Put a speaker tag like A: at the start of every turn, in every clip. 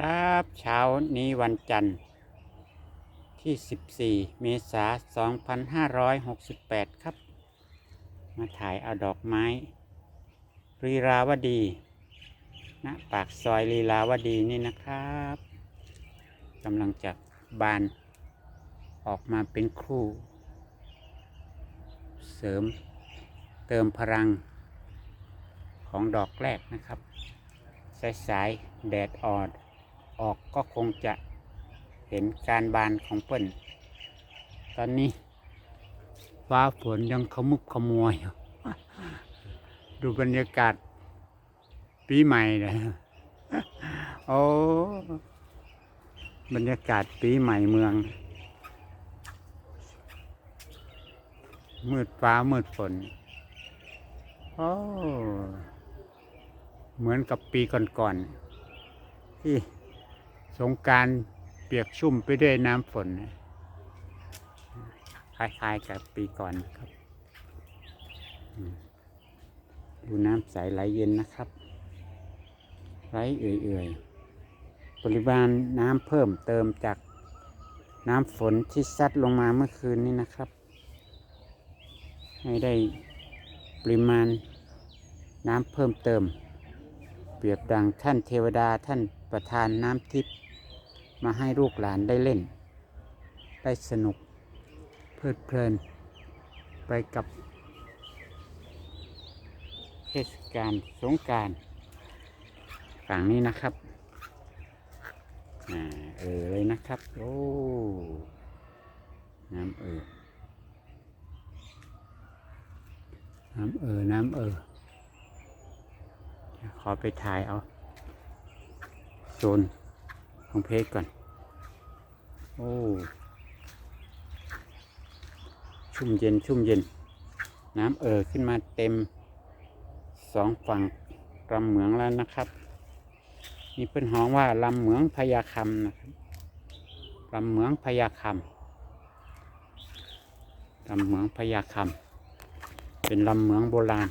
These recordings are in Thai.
A: ครับ เช้านี้วันจันทร์ที่ 14 เมษายน 2568 ครับ มาถ่ายเอาดอกไม้ รีราวดีณปากซอยลีลาวดีนี่นะครับกำลังจะบานออกมาเป็นคู่ เสริมเติมพลังของดอกแรกนะครับ สายสายๆแดดอ่อน ออกก็คงจะเห็นการบานของเปิ้นตอนนี้ ฟ้าฝนยังขมุกขมัวอยู่ดูบรรยากาศ ปีใหม่เลยโอ้บรรยากาศปีใหม่เมือง มืดฟ้ามืดฝนโอ้เหมือนกับปีก่อนๆที่ สงการเปียกชุ่มไปด้วยน้ำฝน คล้ายๆกับปีก่อนครับ ดูน้ำใสไหลเย็นนะครับไหลเอื่อยๆ ปริมาณน้ำเพิ่มเติมจากน้ำฝนที่ซัดลงมาเมื่อคืนนี้นะครับ ให้ได้ปริมาณน้ำเพิ่มเติม เปรียบดังท่านเทวดาท่านประทานน้ำทิพย์ มาให้ลูกหลานได้เล่น ได้สนุก เพลิดเพลิน ไปกับเทศกาลสงการฝั่งนี้นะครับอ่าเออเลยนะครับ โอ้น้ำเออน้ำเออน้ำเออขอไปถ่ายเอาโซน ของเพจก่อน โอ้ ชุ่มเย็นชุ่มเย็น น้ำเอ่อขึ้นมาเต็มสองฝั่งลำเหมืองแล้วนะครับ นี่เป็นห้องว่าลำเหมืองพญาคำนะครับลำเหมืองพญาคำลำเหมืองพญาคำเป็นลำเหมืองโบราณ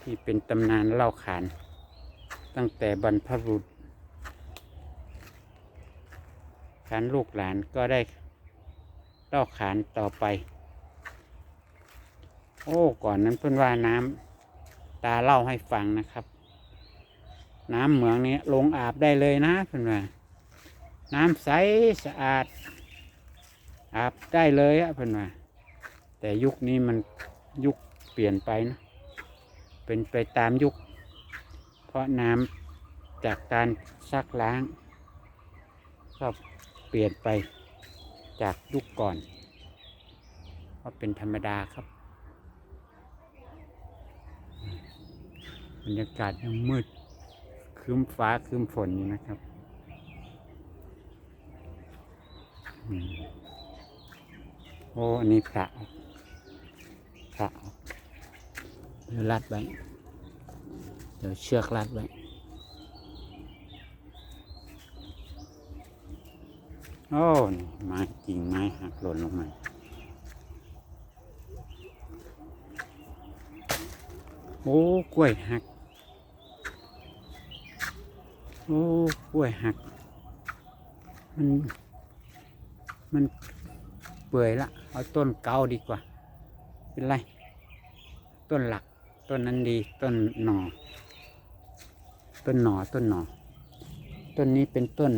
A: ที่เป็นตำนานเล่าขาน ตั้งแต่บรรพบุรุษ ขานลูกหลานก็ได้เล่าขานต่อไป โอ้ก่อนนั้นเพิ่อนว่าน้ำตาเล่าให้ฟังนะครับ น้ำเหมืองนี้ลงอาบได้เลยนะเพิ่อนว่า น้ำใสสะอาด อาบได้เลยอะเพิ่อนว่า แต่ยุคนี้มันยุคเปลี่ยนไปนะ เป็นไปตามยุค เพราะน้ำจากการซักล้างก็เปลี่ยนไปจากยุคก่อนก็เป็นธรรมดาครับบรรยากาศยังมืดครึ้มฟ้าครึ้มฝนอยู่นะครับอโอ้อันนี้พระพระเดี๋ยวรัดไว้ เดี๋ยวเชือกรัดไว้ โอ้นี่ไม้กิ่งไม้หักหล่นลงมาโอ้กล้วยหัก โอ้กล้วยหัก มัน มันเปื่อยละ เอาต้นเก่าดีกว่า เป็นไร ต้นหลัก ต้นนั้นดี ต้นหน่อต้นหน่อต้นหน่อต้นนี้เป็นต้น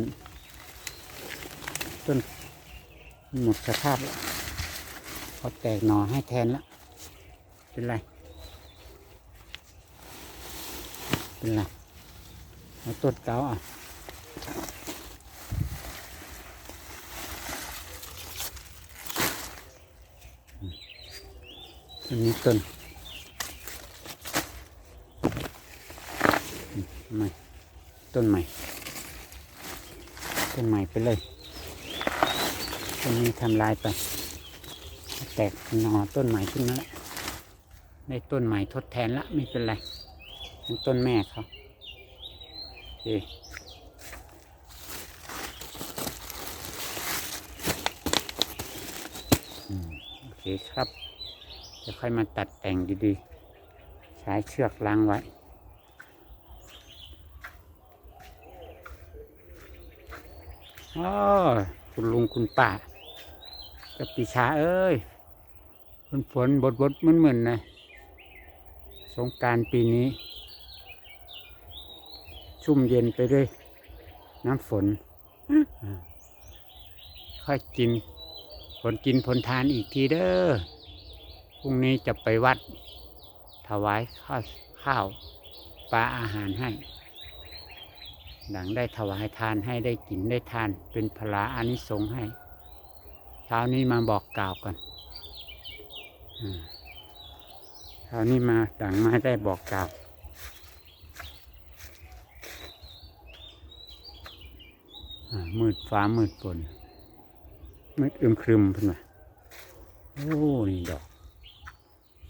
A: ต้นหมดสภาพแล้วเขาแตกหน่อให้แทนและเป็นไร เป็นไรเอาต้นเก่าอะต้นนี้ต้นใหม่ต้นใหม่ต้นใหม่ไปเลย ต้นนี้ทำลายไป แตกหน่อต้นใหม่ขึ้นมาแล้วได้ต้นใหม่ทดแทนละไม่เป็นไรเป็นต้นแม่เขาโอเคอืมโอเคครับจะค่อยมาตัดแต่งดีๆ ใช้เชือกล้างไว้อ๋อคุณลุงคุณป้า กับปีชาเอ้ยฝนฝนบดบดมึนมึนนะสงการปีนี้ ชุ่มเย็นไปด้วย น้ำฝน ค่อยกินผลกินผลทานอีกทีเด้อพรุ่งนี้จะไปวัด ถวายข้าวข้าวปลาอาหารให้ หลังได้ถวายทานให้ได้กินได้ทาน เป็นพลาอานิสงส์ให้ เช้านี้มาบอกกล่าวกันเช้านี้มาดังมาได้บอกกล่าวมืดฟ้ามืดฝนมืดอึมครึมเพิ่นว่าโอ้ นี่ดอก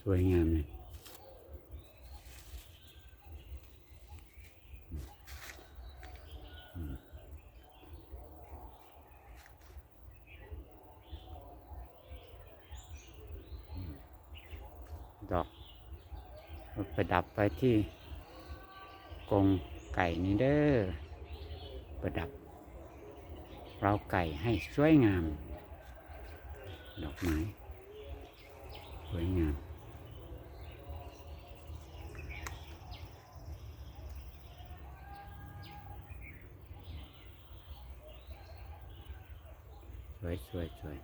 A: สวยงามเลย ดอกไปดับไปที่กรงไก่นี่เด้อประดับ เราไก่ให้สวยงาม ดอกไม้สวยงามสวยสวยสวย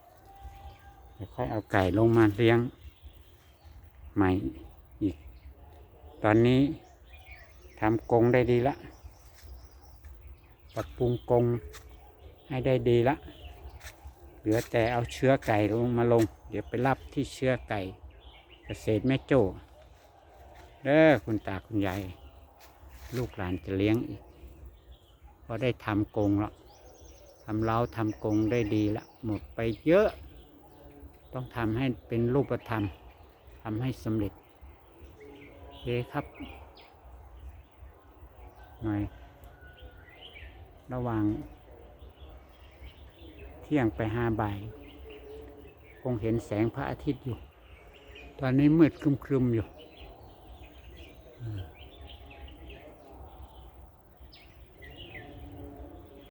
A: เดี๋ยวค่อยเอาไก่ลงมาเลี้ยง ใหม่อีก ตอนนี้ทำกรงได้ดีละปรับปรุงกรงให้ได้ดีละ เหลือแต่เอาเชื้อไก่ลงมาลง เดี๋ยวไปรับที่เชื้อไก่เกษตรแม่โจ้เด้อคุณตาคุณยายลูกหลานจะเลี้ยงอีกพอได้ทำกรงแล้วทำเล้าทำกรงได้ดีละหมดไปเยอะ ต้องทำให้เป็นรูปธรรม ทำให้สำเร็จเคครับหน่อยระหว่างเที่ยงไปห้าบ่ายคงเห็นแสงพระอาทิตย์อยู่ ตอนนี้มืดครึมๆอยู่